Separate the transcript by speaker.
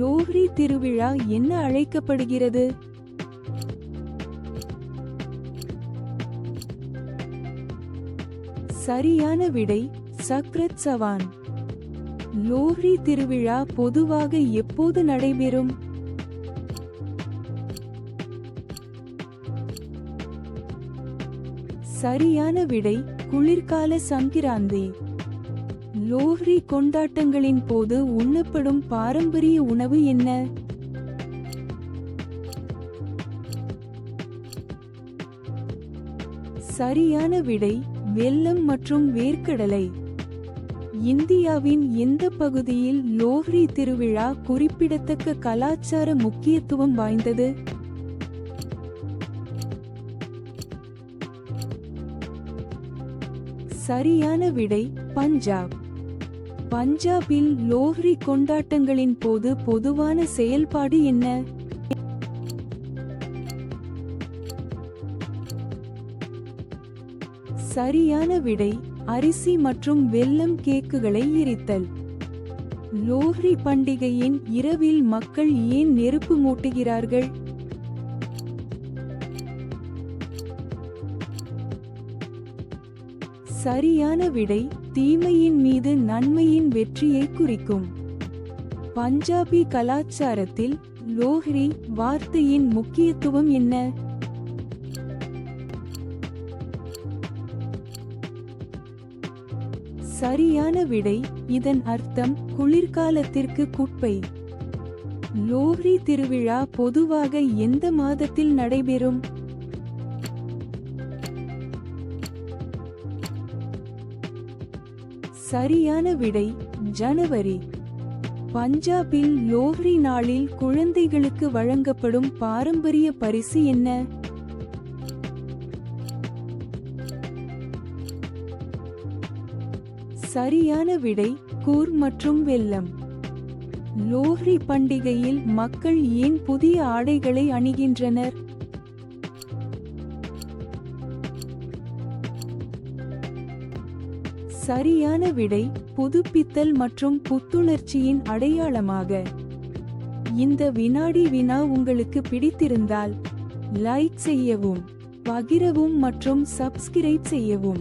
Speaker 1: லோஹ்ரி திருவிழா என்ன அழைக்கப்படுகிறது? சரியான விடை சக்ரத் சவான். லோஹ்ரி திருவிழா பொதுவாக எப்போது நடைபெறும்? சரியான விடை குளிர்கால சங்கிராந்தி. லோஹ்ரி கொண்டாட்டங்களின் போது உண்ணப்படும் பாரம்பரிய உணவு என்ன? சரியான விடை வெல்லம் மற்றும் வேர்க்கடலை. இந்தியாவின் எந்த பகுதியில் லோஹ்ரி திருவிழா குறிப்பிடத்தக்க கலாச்சார முக்கியத்துவம் வாய்ந்தது? சரியான விடை பஞ்சாப். பஞ்சாபில் லோஹ்ரி கொண்டாட்டங்களின் போது பொதுவான செயல்பாடு என்ன? சரியான விடை அரிசி மற்றும் வெல்லம் கேக்குகளை எரித்தல். லோஹ்ரி பண்டிகையின் இரவில் மக்கள் ஏன் நெருப்பு மூட்டுகிறார்கள்? சரியான விடை தீமையின் மீது நன்மையின் வெற்றியை குறிக்கும். பஞ்சாபி கலாச்சாரத்தில் லோஹ்ரி வார்த்தையின் முக்கியத்துவம் என்ன? சரியான விடை இதன் அர்த்தம் குளிர்காலத்திற்கு குப்பை லோஹ்ரி திருவிழா பொதுவாக எந்த மாதத்தில் நடைபெறும்? சரியான விடை ஜனவரி. பஞ்சாபில் லோஹ்ரி நாளில் குழந்தைகளுக்கு வழங்கப்படும் பாரம்பரிய பரிசு என்ன? சரியான விடை கூர் மற்றும் வெல்லம் லோஹ்ரி பண்டிகையில் மக்கள் ஏன் புதிய ஆடைகளை அணிகின்றனர்? சரியான விடை புதுப்பித்தல் மற்றும் புத்துணர்ச்சியின் அடையாளமாக. இந்த வினாடி வினா உங்களுக்கு பிடித்திருந்தால் லைக் செய்யவும் பகிரவும் மற்றும் சப்ஸ்கிரைப் செய்யவும்.